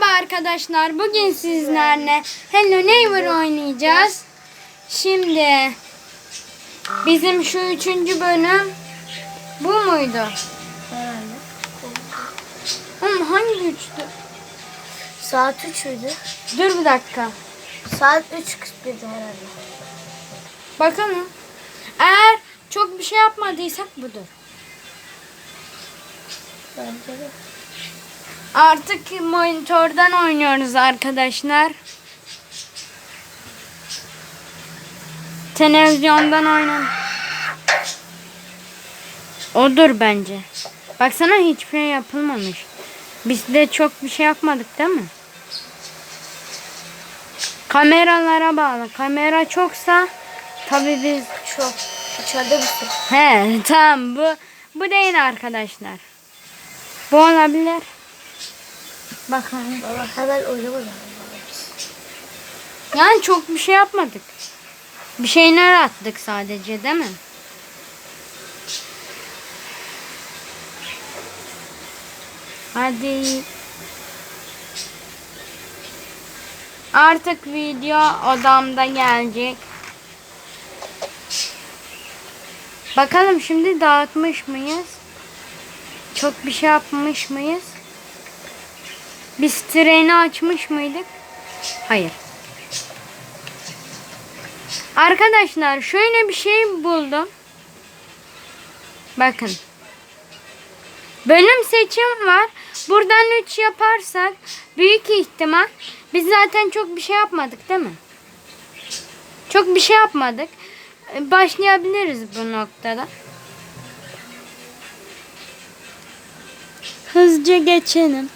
Merhaba arkadaşlar. Bugün sizlerle Hello Neighbor oynayacağız. Şimdi bizim şu üçüncü bölüm bu muydu? Herhalde. Oğlum hangi üçtü? Saat 3'üydü. Dur bir dakika. Saat 3.41'di herhalde. Bakalım. Eğer çok bir şey yapmadıysak budur. Bence de. Artık monitörden oynuyoruz arkadaşlar. Televizyondan oynan. Odur bence. Baksana hiçbir şey yapılmamış. Biz de çok bir şey yapmadık değil mi? Kameralara bağlı. Kamera çoksa tabii biz Çok. İçeride bir sürü. He tamam bu bu değil arkadaşlar. Bu olabilir. Bakalım. Baba hemen oynamadım. Yani çok bir şey yapmadık. Bir şeyler attık sadece değil mi? Hadi. Artık video odamda gelecek. Bakalım şimdi dağıtmış mıyız? Çok bir şey yapmış mıyız? Biz treni açmış mıydık? Hayır. Arkadaşlar şöyle bir şey buldum. Bakın. Bölüm seçim var. Buradan 3 yaparsak büyük ihtimal biz zaten çok bir şey yapmadık değil mi? Çok bir şey yapmadık. Başlayabiliriz bu noktada. Hızlıca geçelim.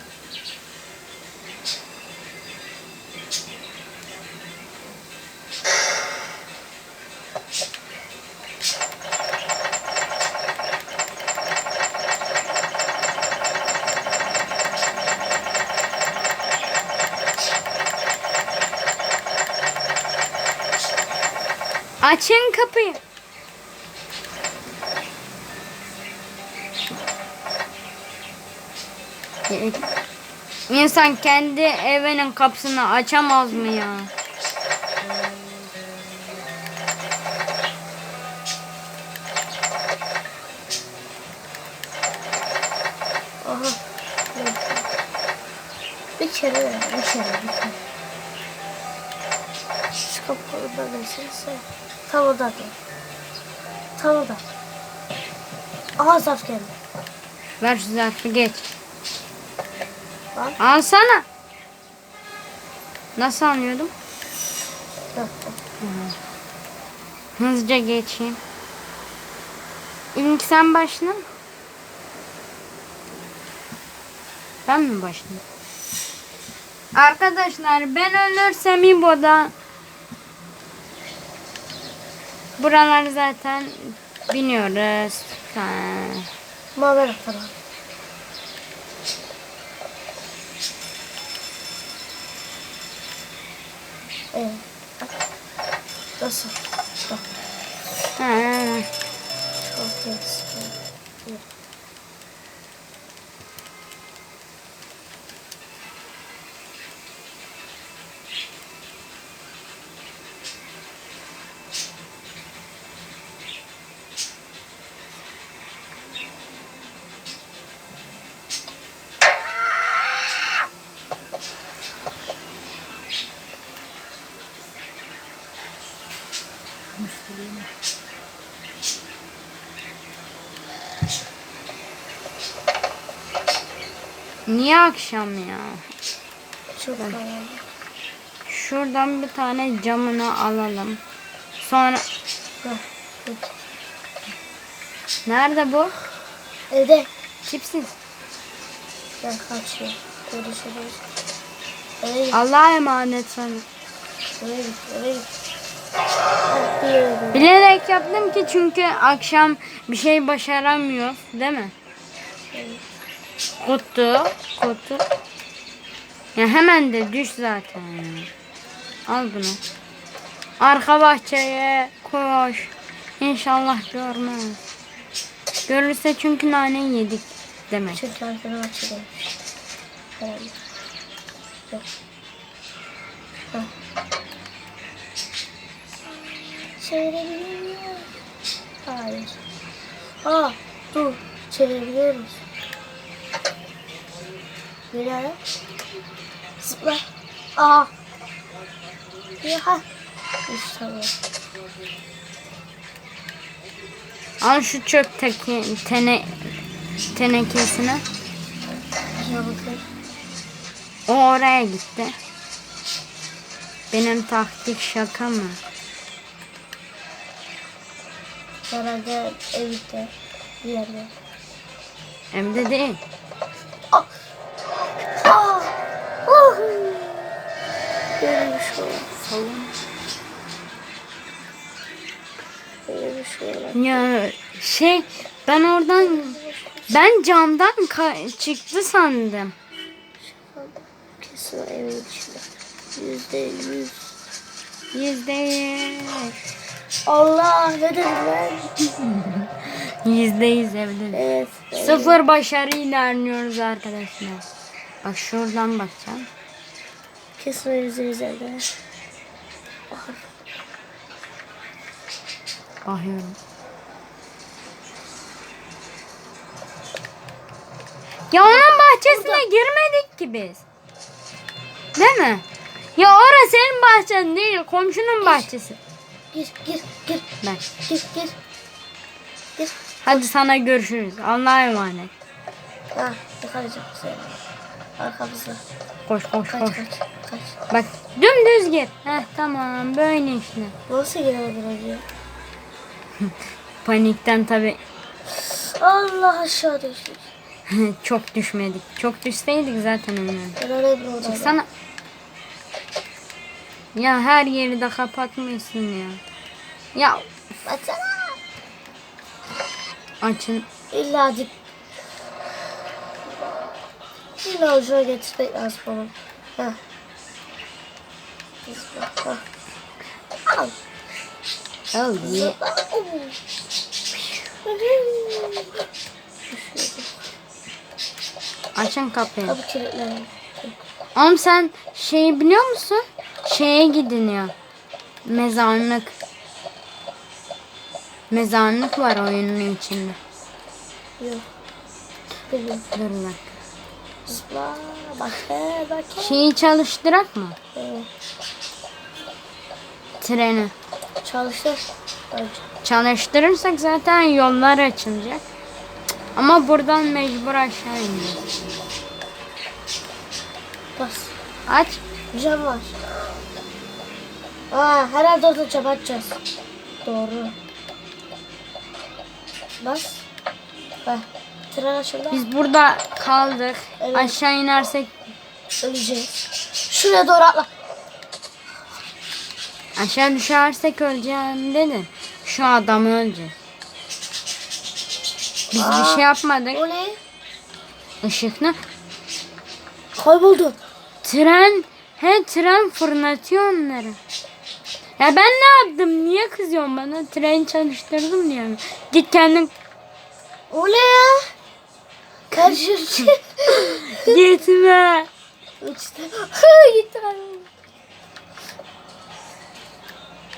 Açın kapıyı. İnsan kendi evinin kapısını açamaz mı ya? Aha. Bir kere bir kere, bir kere. Şu kapıyı da geçirse. Tam o da değil. Tam o da. Aha zarf geldi. Ver şu zarfı geç. Bak. Alsana. Nasıl anlıyordum? Bak, Hızlıca geçeyim. İlk sen başla. Ben mi başlayayım? Arkadaşlar ben ölürsem İbo'da buraları zaten biniyoruz. Ha. Mavi al. Evet. Nasıl? Bak. Ha. Çok eski. Niye akşam ya? Çok. Şuradan bir tane camını alalım. Sonra nerede bu? Evde. Tipsiz. Ben kaçıyorum. Görüşürüz. Allah'a emanet sana. Bilerek yaptım ki çünkü akşam bir şey başaramıyor, değil mi? Kutu, kutu. Ya hemen de düş zaten. Al bunu. Arka bahçeye koş. İnşallah görmez. Görürse çünkü nane yedik demek. Çünkü arkada. Heh. Çevirebiliyor muyum? Hayır. Aa dur. Çevirebiliyoruz. Böyle. Zıpla. Aa. Ya. İşte tamam. Al şu çöp teki, tene, tenekesini. O oraya gitti. Benim taktik şaka mı? Herhalde evde. Bir yerde. Evde değil. Böyle bir şey olur. Salon. Böyle bir şey olur. Ya şey ben oradan ben camdan çıktı sandım. Kesin evin içinde. Yüzde yüz. Yüzde yüz. Allah ne dedim ben? Yüzde yüz evde. Evet. evet. Sıfır başarı ilerliyoruz arkadaşlar. Bak şuradan bakacağım. Kesin o yüzde yüz evde. Bakıyorum. Ya onun bahçesine girmedik ki biz. Değil mi? Ya orası senin bahçen değil, komşunun bahçesi. Gir gir gir Ben. gir gir. Gir. Hadi sana görüşürüz. Allah'a emanet. Ha yakalayacak seni. Arkamızda. Koş koş Kaç koş. kaç kaç. Bak dümdüz gir. Heh tamam böyle işte. Nasıl giremedin oraya? Panikten tabi Allah aşağı düştük. çok düşmedik. Çok düşseydik zaten önemli. Ben oraya bir. Çıksana. Ya her yeri de kapatmışsın ya. Ya Baksana. açın. İlla İlla ucuna getirmek lazım onu. Heh. Zıpla. Al. Oo. Açın kapıyı. Kapı kilitlendi. Oğlum sen şeyi biliyor musun? Şeye gidiniyor. Mezarlık. Mezarlık var oyunun içinde. Yok. Dur bak. Zıpla. Bak he bak he. Şeyi çalıştırak mı? Evet. Treni. Çalıştır. Önce. Çalıştırırsak zaten yollar açılacak. Ama buradan mecbur aşağı ineceğiz. Bas. Aç. Cam var. Aa, herhalde orada cam açacağız. Doğru. Bas. Bak. Tren açıldı. Biz burada kaldık. Evet. Aşağı inersek Öleceğiz. Şuraya doğru atla. aşağı düşersek öleceğim dedim. Şu adamı öleceğiz. Biz bir Aa. şey yapmadık. O ne? Işık ne? Kayboldu. Tren. He tren fırlatıyor onları. Ya ben ne yaptım? Niye kızıyorsun bana? Tren çalıştırdım diyorum. Git kendin O ne ya? Karışır. gitme. Uçtu. Gitti.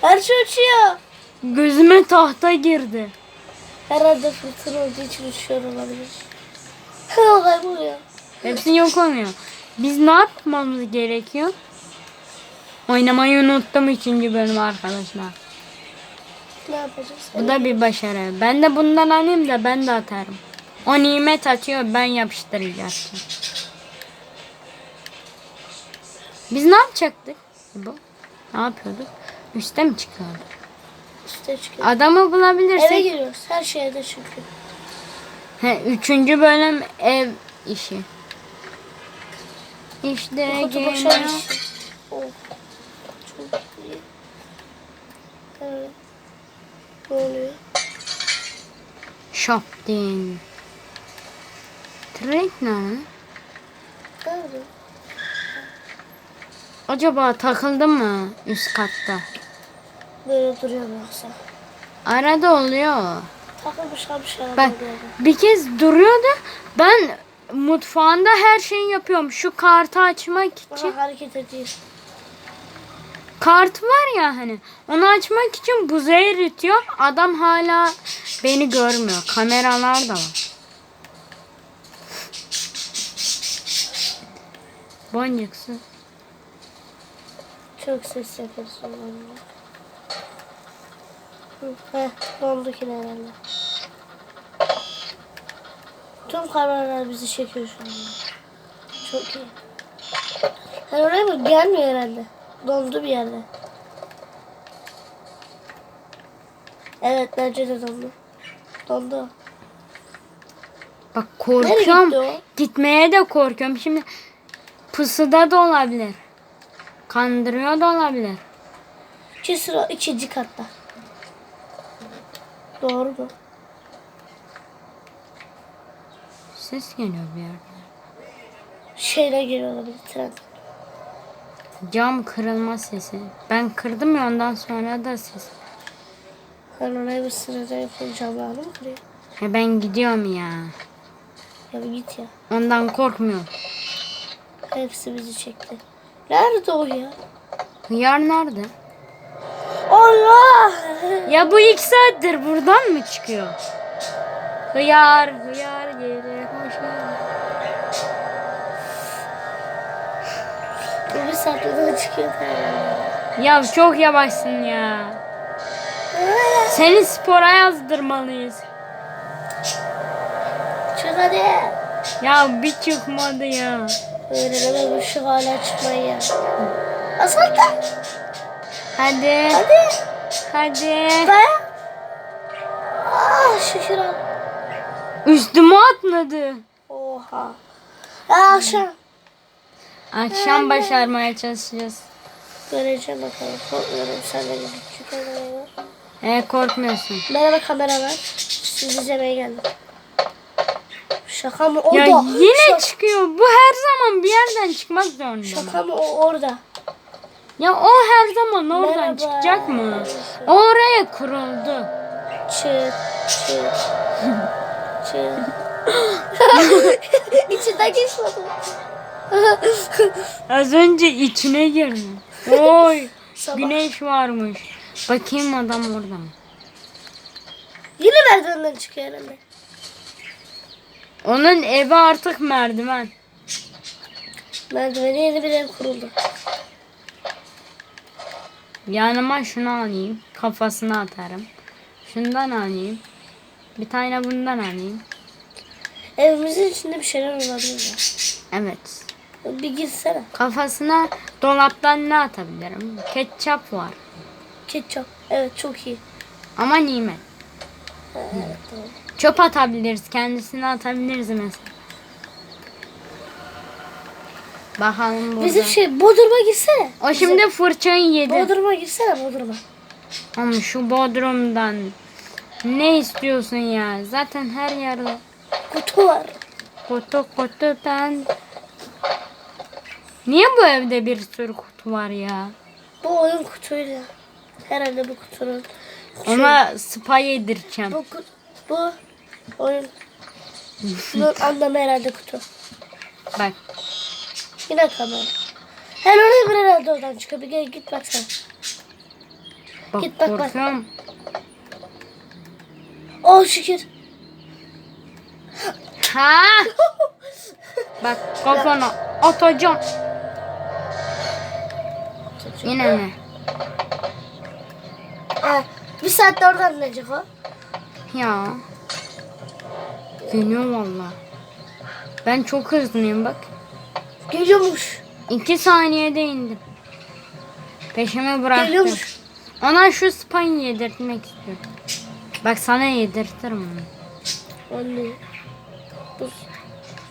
Her şey uçuyor. Gözüme tahta girdi. Herhalde fırtına olduğu için uçuyor olabilir. Kayboluyor. Hepsi yok oluyor. Biz ne yapmamız gerekiyor? Oynamayı unuttum üçüncü bölüm arkadaşlar. Ne yapacağız? Bu da bir başarı. Ben de bundan alayım da ben de atarım. O nimet atıyor ben yapıştıracağım. Biz ne yapacaktık? Bu. Ne yapıyorduk? Üste mi çıkıyorduk? Üste çıkıyor. Adamı Eve bulabilirsek. giriyoruz. Her şeyde çünkü. He, üçüncü bölüm ev işi. İşte Kutu geliyor. boşalmış. Oh. Çok iyi. Evet. Ne oluyor? Shopping. Trade ne? Nerede? Acaba takıldı mı üst katta? Böyle duruyor yoksa? Arada oluyor. Takılmış kalmış herhalde. Bak bir kez duruyordu. Ben mutfağında her şeyi yapıyorum. Şu kartı açmak için. Aha, hareket ediyor. Kart var ya hani. Onu açmak için buzu eritiyor. Adam hala beni görmüyor. Kameralar da var. Boncuksu. Çok ses yapıyorsun. Hı, Heh, dondu ki herhalde. Tüm kameralar bizi çekiyor şu anda. Çok iyi. Sen oraya mı? Gelmiyor herhalde. Dondu bir yerde. Evet bence de dondu. Dondu. Bak korkuyorum. Gitmeye de korkuyorum. Şimdi pusuda da olabilir. Kandırıyor da olabilir. Kesin o ikinci katta. Doğru mu? Ses geliyor bir yerden. Şeyle geliyor olabilir tren. Cam kırılma sesi. Ben kırdım ya ondan sonra da ses. Ben oraya bir sırada yapayım camlarını mı kırıyor? He ben gidiyorum ya. Ya bir git ya. Ondan korkmuyorum. Hepsi bizi çekti. Nerede o ya? Hıyar nerede? Allah! Ya bu iki saattir buradan mı çıkıyor? Hıyar, hıyar gelir. Hoş geldin. Bu bir saatte çıkıyor herhalde. Ya çok yavaşsın ya. Seni spora yazdırmalıyız. Çık hadi. Ya bir çıkmadı ya. Öğrenemem şu hala çıkmayı. Asfaltta. Hadi. Hadi. Hadi. Dayan. Ah şükür al. Üstüme atladı. Oha. Ya akşam. Akşam başarmaya çalışacağız. Göreceğim bakalım. Korkmuyorum sen de gidip şu kameraya var. E korkmuyorsun. Merhaba kamera var. Sizi izlemeye geldim. Şaka mı? Ya Orada. yine Şaka- çıkıyor. Bu her zaman bir yerden çıkmak zorunda. Şaka mı? O orada. Ya o her zaman oradan Merhaba. çıkacak mı? O oraya kuruldu. Çıt çıt. çıt. İçinden geçmedi. Az önce içine girdi. Oy Sabah. güneş varmış. Bakayım adam orada mı? Yine merdivenden çıkıyor herhalde. Onun evi artık merdiven. Merdivene yeni bir ev kuruldu. Yanıma şunu alayım. Kafasına atarım. Şundan alayım. Bir tane bundan alayım. Evimizin içinde bir şeyler olabilir ya. Evet. Bir girsene. Kafasına dolaptan ne atabilirim? Ketçap var. Ketçap. Evet çok iyi. Ama nimet. Evet tamam. Çöp atabiliriz. Kendisine atabiliriz mesela. Bakalım burada. Bizim şey Bodrum'a girsene. O şimdi fırçayı yedi. Bodrum'a girsene Bodrum'a. Ama şu Bodrum'dan ne istiyorsun ya? Zaten her yerde Kutu var. kutu kutu ben. Niye bu evde bir sürü kutu var ya? Bu oyun kutuyla. Herhalde bu kutunun. Ona spa yedireceğim. Bu, bu oyun. Bunun anlamı herhalde kutu. Bak. Yine kamera. Her oraya bir herhalde oradan çıkıyor. Bir gel git baksana. Bak Git bak, bak. korkuyorum. Oh şükür. Ha? Bak kafana atacağım. Yine mi? Ha, bir saatte oradan inecek o. Ya. Geliyor valla. Ben çok hızlıyım bak. Geliyormuş. İki saniyede indim. Peşime bıraktım. Geliyormuş. Ona şu spayı yedirtmek istiyorum. Bak sana yedirtirim onu. Anne. Bu,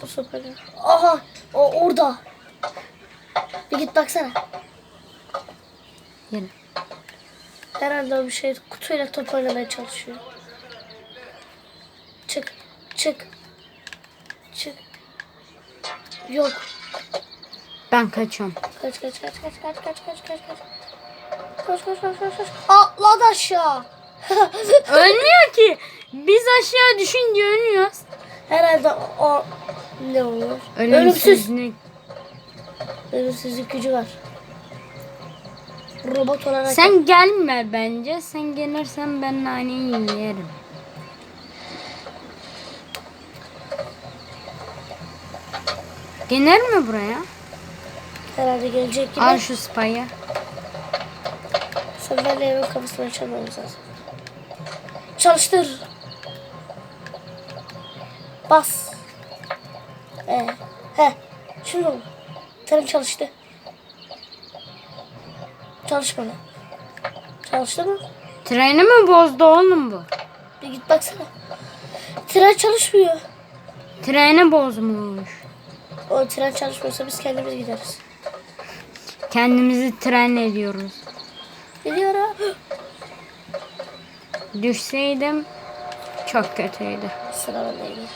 bu sopayla. Aha o orada. Bir git baksana. Yürü. Herhalde o bir şey kutuyla top oynamaya çalışıyor. Çık. Çık. Yok. Ben kaçıyorum. Kaç kaç kaç kaç kaç kaç kaç kaç kaç. Kaç kaç kaç kaç kaç. Atladı aşağı. Ölmüyor ki. Biz aşağı düşünce ölüyoruz. Herhalde o Ne olur? Ölümsüz. Ölümsüzlük gücü var. Robot olarak. Sen gelme bence. Sen gelirsen ben naneyi yerim. Gelir mi buraya? herhalde gelecek gibi. Al şu spayı. Sandalyenin kafasını açamamız lazım. Çalıştır. Bas. Ee, he. Şimdi oldu. Tren çalıştı. Çalışmadı. Çalıştı mı? Treni mi bozdu oğlum bu? Bir git baksana. Tren çalışmıyor. Treni bozmuş. O tren çalışmıyorsa biz kendimiz gideriz. Kendimizi tren ediyoruz. Gidiyor ha. Düşseydim çok kötüydü. Sıra geliyor.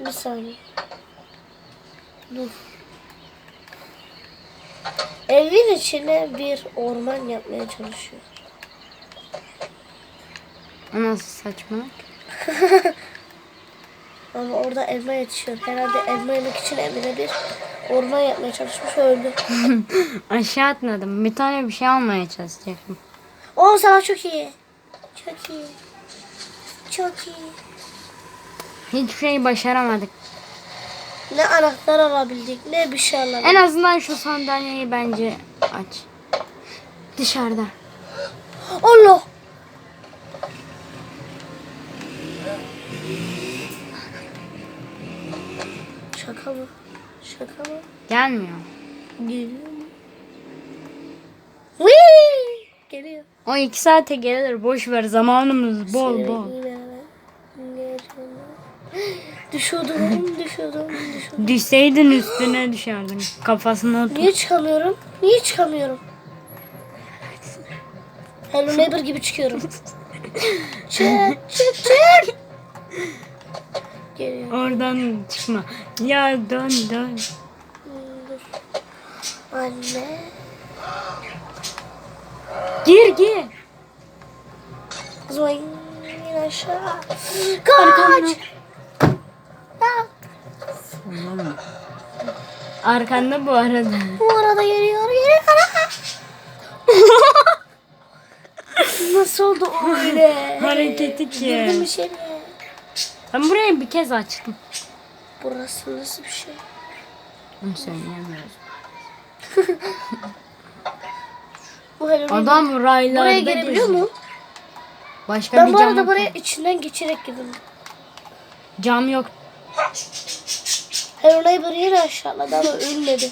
Bir saniye. Dur. Evin içine bir orman yapmaya çalışıyor. O nasıl saçmalık? Ama orada elma yetişiyor. Herhalde elma yemek için evine bir orman yapmaya çalışmış öldü. Aşağı atladım. Bir tane bir şey almaya çalışacaktım. O sana çok iyi. Çok iyi. Çok iyi. Hiçbir şey başaramadık. Ne anahtar alabildik ne bir şey alabildik. En azından şu sandalyeyi bence aç. Dışarıda. Allah. Şaka mı? Şaka mı? Gelmiyor. Geliyor mu? Whee! Geliyor. O iki saate gelir. Boş ver. Zamanımız bol bol. Düşüyordum, düşüyordum, düşüyordum. Düşseydin üstüne düşerdin. Kafasına otur. Niye çıkamıyorum? Niye çıkamıyorum? Hello Neighbor gibi çıkıyorum. çık, çık, çık. Geliyor. Oradan çıkma. Ya dön dön. Dur. Anne. Gir gir. Zoing in aşağı. Kaç. Ya, Arkanda bu arada. Bu arada geliyor, geliyor. Nasıl oldu öyle? Hareketi Girdim ki. içeri. Ben burayı bir kez açtım. Burası nasıl bir şey? Onu söyleyemiyoruz. Bu Hello Neighbor Adam raylarda buraya gelebiliyor geziyor. mu? Başka Ben bir bu cam arada yok. buraya içinden geçerek girdim. Cam yok. Hello Neighbor yine aşağıladı ama ölmedi.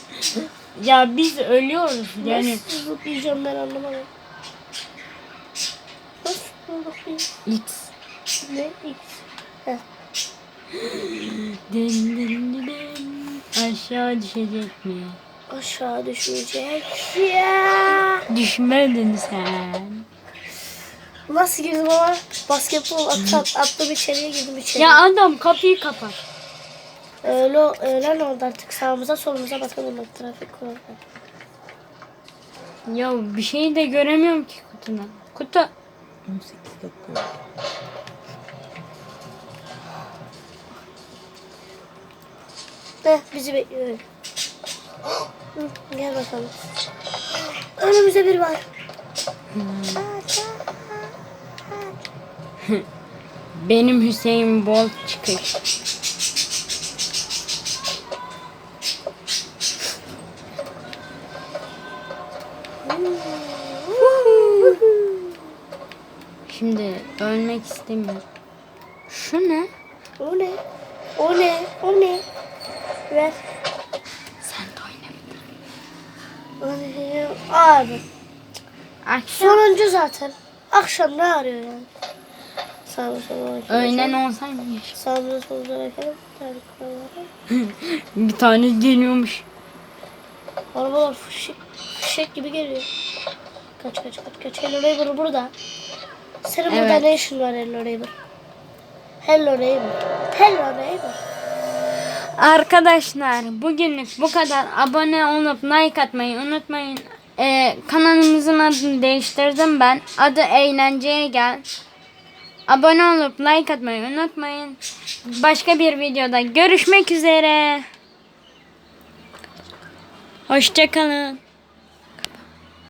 Ya biz ölüyoruz yani. Nasıl zıplayacağım ben anlamadım. Nasıl bakayım? X. Ne? X. Din din din. Aşağı düşecek mi? Aşağı düşecek. Ya. Düşmedin sen. Nasıl girdim ama basketbol at, at, attım içeriye girdim içeri. Ya adam kapıyı kapat. Öyle, öğlen oldu artık sağımıza solumuza bakalım bak trafik kuralları. Ya bir şey de göremiyorum ki kutudan. Kutu. 18 dakika. Heh, bizi bekliyor. Gel bakalım. Önümüzde biri var. Benim Hüseyin Bolt çıkış. Şimdi ölmek istemiyorum. Şu ne? O ne? O ne? O ne? Ver. Sen de oynayabilir. Abi. Akşam Sonuncu zaten. Akşam ne arıyor yani? Sağımıza sola bakalım. öğlen olsaymış. Sağımıza solumuza bakalım. Trafik kuralları. Bir tane geliyormuş. Arabalar fışık, fışık gibi geliyor. Kaç kaç kaç kaç. Hello Neighbor burada. Senin burada Evet. ne işin var Hello Neighbor? Hello Neighbor. Hello Neighbor. Arkadaşlar bugünlük bu kadar. Abone olup like atmayı unutmayın. Ee, kanalımızın adını değiştirdim ben. Adı Eğlenceye Gel. Abone olup like atmayı unutmayın. Başka bir videoda görüşmek üzere. Hoşçakalın.